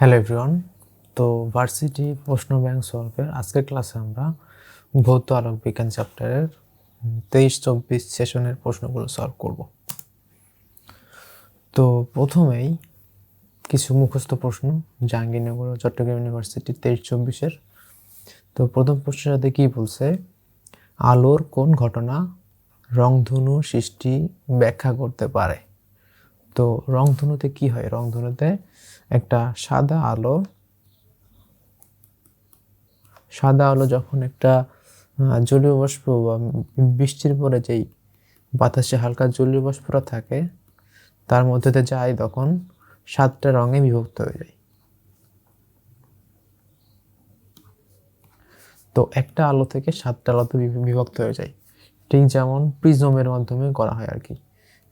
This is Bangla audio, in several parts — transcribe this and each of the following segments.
হ্যালো এভরিওয়ান তো ভার্সিটি প্রশ্ন ব্যাংক সলভের আজকের ক্লাসে আমরা ভৌত আলোক বিজ্ঞান চ্যাপ্টারের তেইশ চব্বিশ সেশনের প্রশ্নগুলো সলভ করব। তো প্রথমেই কিছু মুখস্থ প্রশ্ন জাহাঙ্গীরনগর চট্টগ্রাম ইউনিভার্সিটি তেইশ চব্বিশের। তো প্রথম প্রশ্নের সাথে কী বলছে? আলোর কোন ঘটনা রংধনু সৃষ্টি ব্যাখ্যা করতে পারে? তো রংধনুতে কি হয়? রংধনুতে একটা সাদা আলো সাদা আলো যখন একটা জলীয় বাষ্প বা বৃষ্টির পরে যেই বাতাসে হালকা জলীয় বাষ্পটা থাকে, তার মধ্যে যায় তখন সাতটা রঙে বিভক্ত হয়ে যায়। তো একটা আলো থেকে সাতটা আলোতে বিভক্ত হয়ে যায়। ঠিক যেমন প্রিজমের মাধ্যমে করা হয় আর কি।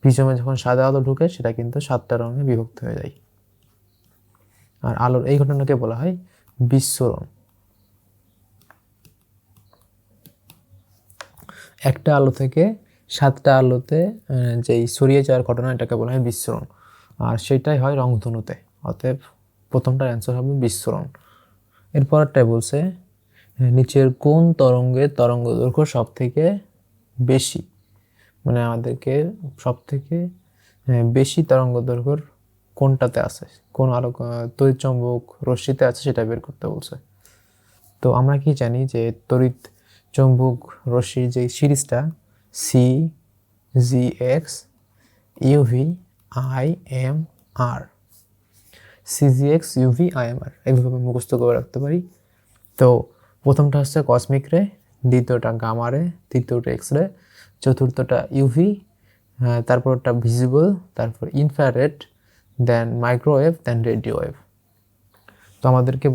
প্রিজমে যখন সাদা আলো ঢুকে, সেটা কিন্তু সাতটা রঙে বিভক্ত হয়ে যায়। আর আলোর এই ঘটনাকে বলা হয় বিস্ফোরণ। একটা আলো থেকে সাতটা আলোতে যেই ছড়িয়ে যাওয়ার ঘটনা, এটাকে বলা হয় বিস্ফোরণ। আর সেটাই হয় রংধনুতে। অতএব প্রথমটার অ্যান্সার হবে বিস্ফোরণ। এরপরটাই বলছে, নিচের কোন তরঙ্গের তরঙ্গ দৈর্ঘ্য সব থেকে বেশি? মানে আমাদেরকে সব থেকে বেশি তরঙ্গ দৈর্ঘ্যর কোনটাতে আছে? কোন আলোক তড়িৎ চম্বক রশ্মিতে আছে সেটা বের করতে বলছে। তো আমরা কি জানি যে তড়িৎ চম্বক রশ্মির যে সিরিজটা C G X UV I M R CGX UV I M R এইভাবে মুখস্থ করে রাখতে পারি। তো প্রথমটা হচ্ছে কসমিক রে দ্বিতীয়টা গামা রে তৃতীয়টা এক্স রে চতুর্থটা ইউভি তারপরটা ভিজিবল তারপর infrared then microwave then radio wave তো আমাদেরকে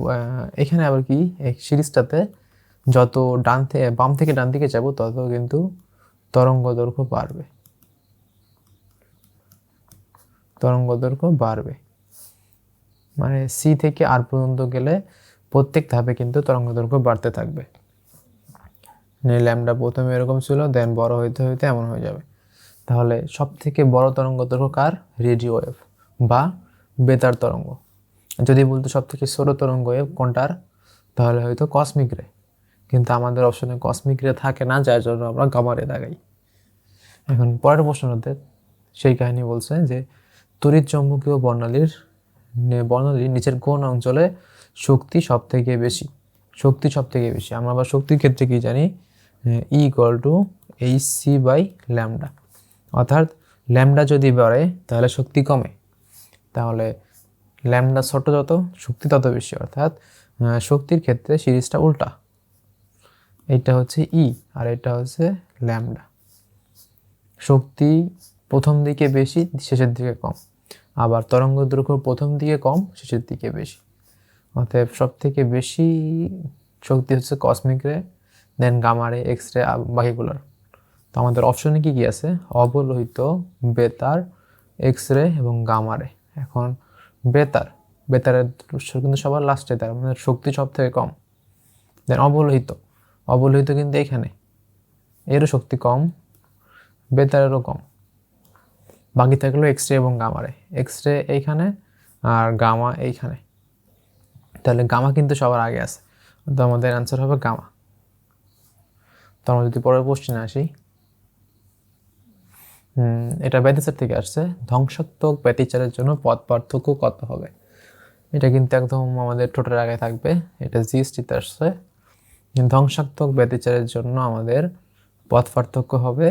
এখানে আবার কি, এই সিরিজটাতে যত ডান থেকে বাম থেকে ডান দিকে যাব, তত কিন্তু তরঙ্গ দৈর্ঘ্য বাড়বে। তরঙ্গ দৈর্ঘ্য বাড়বে। মানে সি থেকে আর পর্যন্ত গেলে প্রত্যেক ধাপে কিন্তু তরঙ্গ দৈর্ঘ্য বাড়তে থাকবে। ল্যামডা প্রথমে এরকম ছিল দেন বড় হইতে হইতে এমন হয়ে যাবে। তাহলে সব থেকে বড় তরঙ্গ দৈর্ঘ্য কার? রেডিও ওয়েভ বা বেতার তরঙ্গ। যদি বলতো সব থেকে ছোট তরঙ্গ ওয়েভ কোনটার? তাহলে হয়তো কসমিক রে কিন্তু আমাদের অপশনে কসমিক রে থাকে না, যার জন্য আমরা গামা রে লাগাই। এখন পরের প্রশ্নটাতে সেই কাহিনী বলছে যে তড়িৎ চৌম্বকীয় বর্ণালীর বর্ণালীর নিচের কোন অঞ্চলে শক্তি সব থেকে বেশি? শক্তি সব থেকে বেশি। আমরা আবার শক্তির ক্ষেত্রে কি জানি? E equal to H C by lambda অর্থাৎ ল্যামডা যদি বাড়ে, তাহলে শক্তি কমে। তাহলে ল্যামডা ছোট যত, শক্তি তত বেশি। অর্থাৎ শক্তির ক্ষেত্রে সিরিজটা উল্টা। এইটা হচ্ছে ই আর এটা হচ্ছে ল্যামডা শক্তি প্রথম দিকে বেশি, শেষের দিকে কম। আবার তরঙ্গ দৈর্ঘ্য প্রথম দিকে কম, শেষের দিকে বেশি। অতএব সব থেকে বেশি শক্তি হচ্ছে কসমিক রে দেন গামারে এক্স রে বাকিগুলোর। তো আমাদের অপশনে কী কী আছে? অবলোহিত বেতার এক্স রে এবং গামারে এখন বেতার, বেতারের কিন্তু সবার লাস্টে তার মানে শক্তি সব থেকে কম। দেন অবলোহিত অবলোহিত কিন্তু এখানে। এরও শক্তি কম, বেতারেরও কম। বাকি থাকল এক্স রে এবং গামারে এক্স রে এইখানে আর গামা এইখানে। তাহলে গামা কিন্তু সবার আগে আছে। তো আমাদের অ্যান্সার হবে গামা তো আমরা যদি পরের কোশ্চেনে আসি। এটা ব্যতিচার থেকে আসছে। ধ্বংসাত্মক ব্যতিচারের জন্য পথ পার্থক্য কত হবে? এটা কিন্তু একদম আমাদের ঠোঁটের আগে থাকবে। এটা জিএসটিতে আসছে। ধ্বংসাত্মক ব্যতিচারের জন্য আমাদের পথ পার্থক্য হবে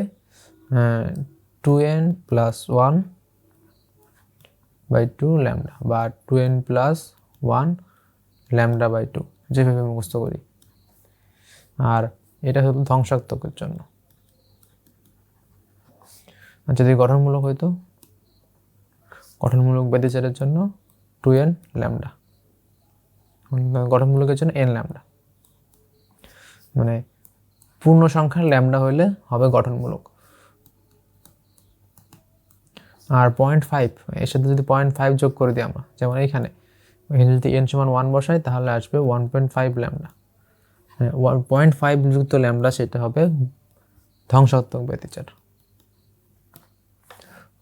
two N plus one by two lambda বা two N plus one lambda by two, যেভাবে মুখস্থ করি। আর এটা হলো ধ্বংসাত্মকের জন্য। আর যদি গঠনমূলক হইতো, গঠনমূলক ব্যতিচারের জন্য টু এন ল্যামডা গঠনমূলকের জন্য এন ল্যামডা মানে পূর্ণ সংখ্যার ল্যামডা হইলে হবে গঠনমূলক। আর পয়েন্ট ফাইভ এর সাথে যদি পয়েন্ট ফাইভ যোগ করে দিই আমরা, যেমন এইখানে, এখানে যদি এন সমান ওয়ান বসাই, তাহলে আসবে one point five lambda one point five যুক্ত ল্যামডা সেটা হবে ধ্বংসাত্মক ব্যতিচার।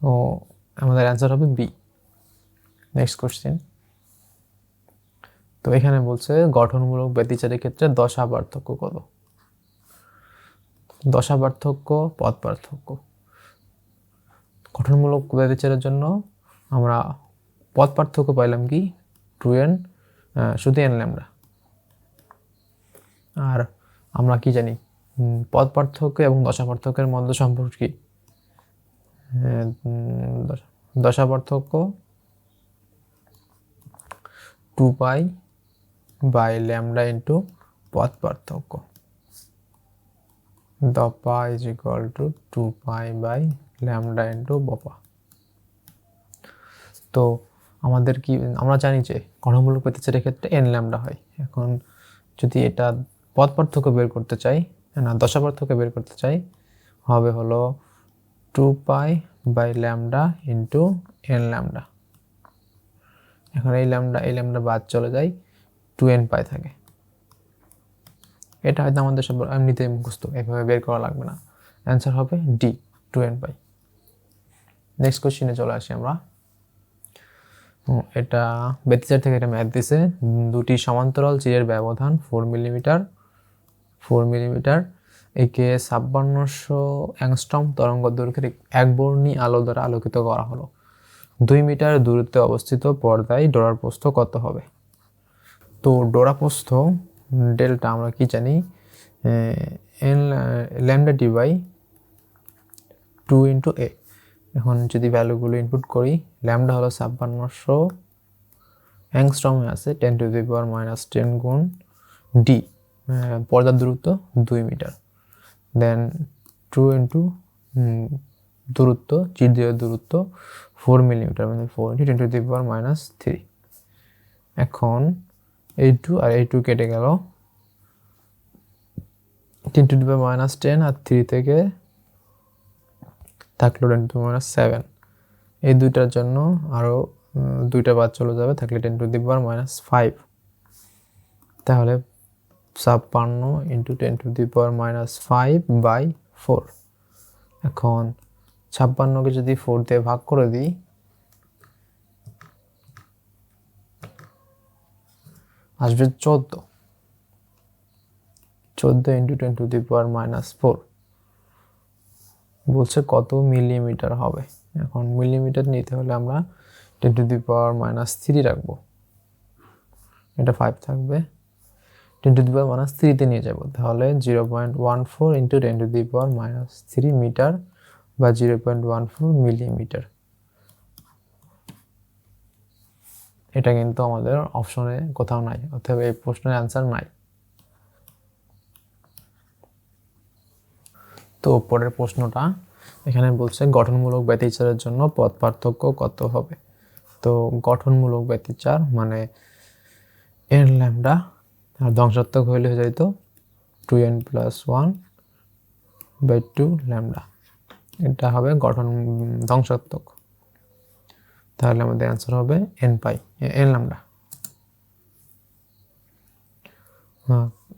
ও, আমাদের অ্যান্সার হবে বি নেক্সট কোশ্চেন তো এখানে বলছে, গঠনমূলক ব্যতিচারের ক্ষেত্রে দশা পার্থক্য কত? দশা পার্থক্য পথ পার্থক্য। গঠনমূলক ব্যতিচারের জন্য আমরা পথ পার্থক্য পাইলাম কি? টু এন শুধু এন ল্যামডা আর আমরা কি জানি? পদ পার্থক্য এবং দশা পার্থক্যের মধ্যে সম্পর্ক কি? হ্যাঁ, দশা- দশা পার্থক্য two pi by lambda into পথ পার্থক্য। দপা is equal to two pi by lambda into বপা। তো আমাদের কি আমরা জানি যে গণমূলক প্রতিচারের ক্ষেত্রে এন ল্যামডা হয়। এখন যদি এটা পথ পার্থক্য বের করতে চাই না দশা পার্থক্য বের করতে চাই, হবে হলো two pi by lambda into N lambda. এখন এই ল্যামডা এই ল্যামডা বাদ চলে যায় টু এন পাই থাকে। এটা হয়তো আমাদের সব এমনিতেই মুখস্থ, এভাবে বের করা লাগবে না। অ্যান্সার হবে D, two N pi. Next কোশ্চিনে চলে আসি আমরা। এটা ব্যতিচার থেকে এটা ম্যাথ দিছে। দুটি সমান্তরাল চিরের ব্যবধান ফোর মিলিমিটার ফোর মিলিমিটার, একে ছাপ্পান্নশো অ্যাংস্ট্রম তরঙ্গ দৈর্ঘ্যের এক বর্ণী আলো দ্বারা আলোকিত করা হলো। দুই মিটার দূরত্বে অবস্থিত পর্দায় ডোরার প্রস্থ কত হবে? তো ডোরা ডেল্টা আমরা কি জানি? N lambda D two into A. এখন যদি ভ্যালুগুলো ইনপুট করি, ল্যামডা হলো ছাপ্পান্নশো অ্যাংস্ট্রমে আছে ten to the power minus ten গুণ ডি। পর্দার দূরত্ব দুই মিটার। দেন টু ইন্টু দূরত্ব চির দিয়ে দূরত্ব ফোর মিলিমিটার মানে four into ten to the minus three এখন এই টু আর এই টু কেটে গেল। Ten to the minus ten R three থেকে থাকল টেন টু মাইনাস সেভেন এই দুইটার জন্য আরও দুইটা বাদ চলে যাবে, থাকলে ten to the minus five তাহলে ছাপ্পান্ন into ten to the power minus five by four এখন ছাপ্পান্নকে যদি ফোর দিয়ে ভাগ করে দিই, আসবে চোদ্দ। চোদ্দ into ten to the power minus four বলছে কত মিলিমিটার হবে। এখন মিলিমিটার নিতে হলে আমরা ten to the power minus three রাখব। এটা ফাইভ থাকবে। Ten to the power minus থ্রিতে নিয়ে যাব। তাহলে zero point one four into ten to the power minus three metre বা zero point one four millimetre. এটা কিন্তু আমাদের অপশনে কোথাও নাই, অথবা এই প্রশ্নের অ্যান্সার নাই। তো পরের প্রশ্নটা, এখানে বলছে গঠনমূলক ব্যতিচারের জন্য পথ পার্থক্য কত হবে? তো গঠনমূলক ব্যতিচার মানে এন ল্যামডা আর ধ্বংসাত্মক হইলে হয়ে যাইতো two N plus one by two lambda. এটা হবে গঠন, ধ্বংসাত্মক। তাহলে আমাদের অ্যান্সার হবে এন পাই এন ল্যামডা।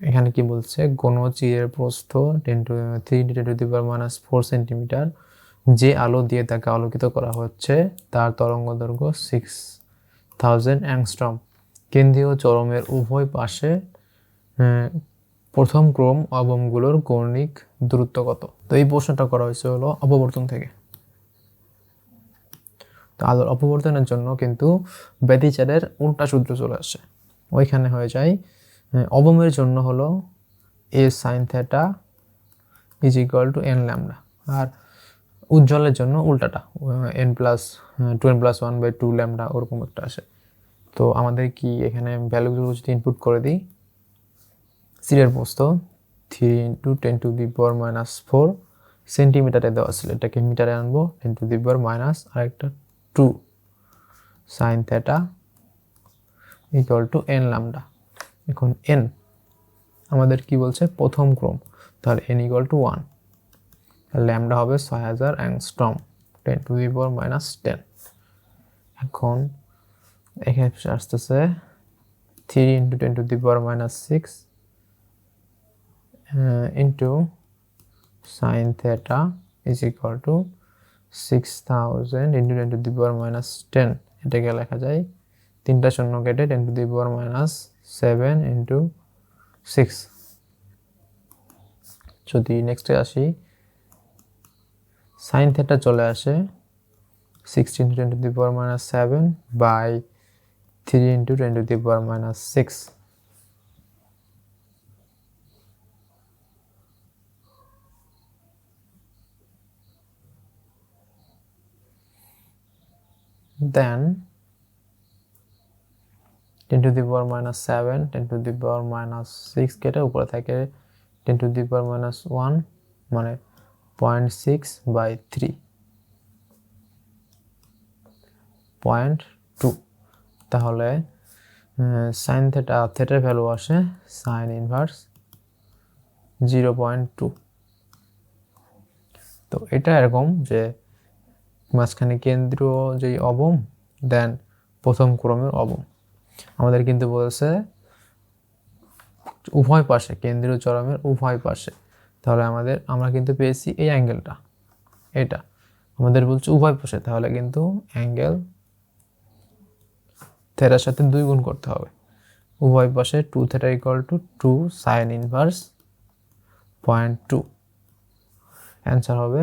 এখানে কি বলছে? কোন চিরের প্রস্থ ten to three to the power minus four centimetre যে আলো দিয়ে তাকে আলোকিত করা হচ্ছে, তার তরঙ্গ দৈর্ঘ্য সিক্স থাউজেন্ড অ্যাংস্ট্রম কেন্দ্রীয় চরমের উভয় পাশে প্রথম ক্রম অবমগুলোর কৌণিক দূরত্ব কত তো এই প্রশ্নটা করা হয়েছে হলো অপবর্তন থেকে। তো আলোর অপবর্তনের জন্য কিন্তু ব্যতিচারের উল্টা সূত্র চলে আসে। ওইখানে হয়ে যায় অবমের জন্য হলো A sine theta is equal to N lambda আর উজ্জ্বলের জন্য উল্টাটা N plus two N plus one by two lambda ওরকম একটা আসে। তো আমাদের কি এখানে ভ্যালুগুলো যদি ইনপুট করে দিই সিরিয়ার প্রস্থ three into ten to the power minus four সেন্টিমিটারে দেওয়া ছিল। এটাকে মিটারে আনব ten to the power minus আর একটা two sine theta equal to N lambda এখন এন আমাদের কি বলছে? প্রথম ক্রম। তাহলে N equal to one lambda হবে ছয় হাজার angstrom ten to the power minus ten এখন এখানে আসতেছে three into ten to the power minus six into sine theta is equal to six thousand into ten to the power minus ten এটাকে লেখা যায়? তিনটা শূন্য কেটে ten to the power minus seven into six যদি নেক্সটে আসি সাইন থেটা চলে আসে six sixteen ten to the power minus seven by three into ten to the power minus six then 10 to the power minus 7 10 to the power minus 6 কেটে উপরে থাকে 10 to the power minus 1 মানে 0.6 বাই 3 পয়েন্ট টু তাহলে সাইন থেটা থেটার ভ্যালু আসে sine inverse zero point two তো এটা এরকম যে মাঝখানে কেন্দ্রীয় যেই অবম দেন প্রথম ক্রমের অবম। আমাদের কিন্তু বলছে উভয় পাশে, কেন্দ্রীয় চরমের উভয় পাশে। তাহলে আমাদের, আমরা কিন্তু পেয়েছি এই অ্যাঙ্গেলটা, এটা। আমাদের বলছে উভয় পাশে, তাহলে কিন্তু অ্যাঙ্গেল থেরার সাথে দুই গুণ করতে হবে। উভয় পাশে two theta equal to two sine inverse point two answer হবে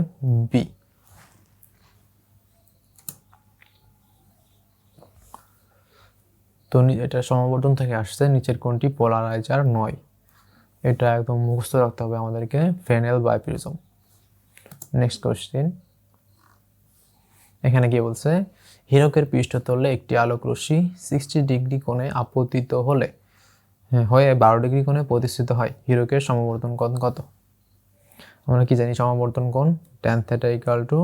বি তো এটা সমাবর্তন থেকে আসছে নিচের কোনটি পোলারাইজার নয়। এটা একদম মুখস্থ রাখতে হবে আমাদেরকে ফেনেল বাইপ্রিজম। নেক্সট কোশ্চেন এখানে কি বলছে হীরকের পৃষ্ঠতলে একটি আলোক রশ্মি সিক্সটি ডিগ্রি কোণে আপতিত হলে হ্যাঁ, হয়ে বারো ডিগ্রি কোণে প্রতিষ্ঠিত হয়। হীরকের সমবর্তন কোণ কত? আমরা কি জানি সমবর্তন কোণ? Tan theta equal to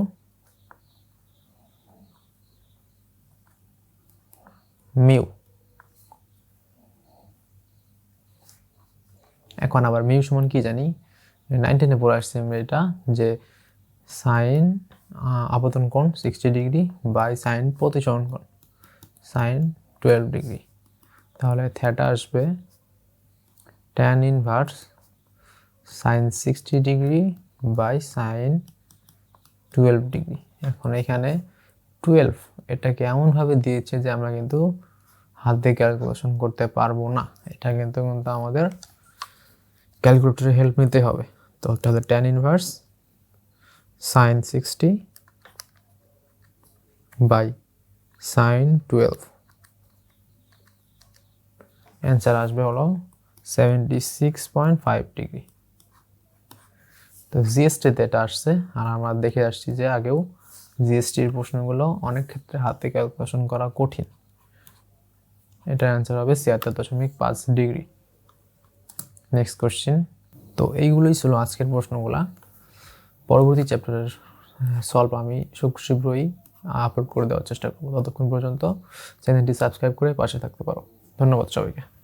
mu এখন আবার মিউ সমান কি জানি? নাইনটিনে পড়ে আসছে আমরা এটা যে সাইন আপতন কোণ সিক্সটি ডিগ্রি বাই সাইন প্রতিসরণ কোণ, সাইন টুয়েলভ ডিগ্রি তাহলে থ্যাটা আসবে tan inverse sine sixty degree by sine twelve degree এখন এখানে টুয়েলভ এটাকে এমনভাবে দিয়েছে যে আমরা কিন্তু হাত দিয়ে ক্যালকুলেশন করতে পারব না। এটা কিন্তু কিন্তু আমাদের ক্যালকুলেটরের হেল্প নিতে হবে। তো একটা হলো tan inverse sine sixty by sine twelve answer আসবে হলো seventy six point five degree তো জিএসটিতে এটা আসছে, আর আমরা দেখে আসছি যে আগেও জিএসটির প্রশ্নগুলো অনেক ক্ষেত্রে হাতে ক্যালকুলেশন করা কঠিন। এটার অ্যান্সার হবে ছিয়াত্তর দশমিক পাঁচ ডিগ্রি নেক্সট কোশ্চেন তো এইগুলোই ছিল আজকের প্রশ্নগুলো। পরবর্তী চ্যাপ্টারের সলভ আমি খুব শীঘ্রই আপলোড করে দেওয়ার চেষ্টা করব। ততক্ষণ পর্যন্ত চ্যানেলটি সাবস্ক্রাইব করে পাশে থাকতে পারো। ধন্যবাদ সবাইকে।